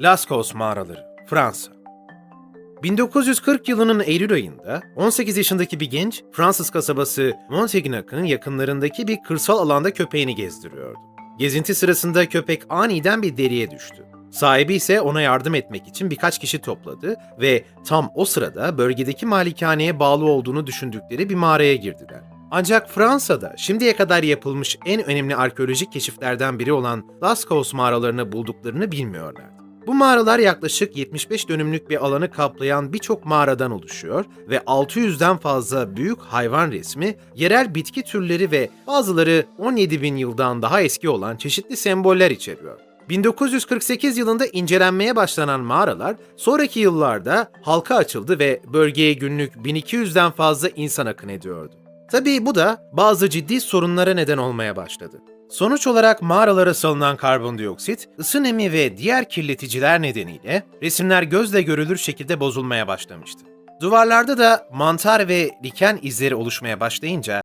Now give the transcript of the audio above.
Lascaux mağaraları, Fransa. 1940 yılının Eylül ayında 18 yaşındaki bir genç Fransız kasabası Montagnac'ın yakınlarındaki bir kırsal alanda köpeğini gezdiriyordu. Gezinti sırasında köpek aniden bir deriye düştü. Sahibi ise ona yardım etmek için birkaç kişi topladı ve tam o sırada bölgedeki malikaneye bağlı olduğunu düşündükleri bir mağaraya girdiler. Ancak Fransa'da şimdiye kadar yapılmış en önemli arkeolojik keşiflerden biri olan Lascaux mağaralarını bulduklarını bilmiyorlardı. Bu mağaralar yaklaşık 75 dönümlük bir alanı kaplayan birçok mağaradan oluşuyor ve 600'den fazla büyük hayvan resmi, yerel bitki türleri ve bazıları 17 bin yıldan daha eski olan çeşitli semboller içeriyor. 1948 yılında incelenmeye başlanan mağaralar sonraki yıllarda halka açıldı ve bölgeye günlük 1200'den fazla insan akın ediyordu. Tabii bu da bazı ciddi sorunlara neden olmaya başladı. Sonuç olarak mağaralara salınan karbondioksit, ısı nemi ve diğer kirleticiler nedeniyle resimler gözle görülür şekilde bozulmaya başlamıştı. Duvarlarda da mantar ve liken izleri oluşmaya başlayınca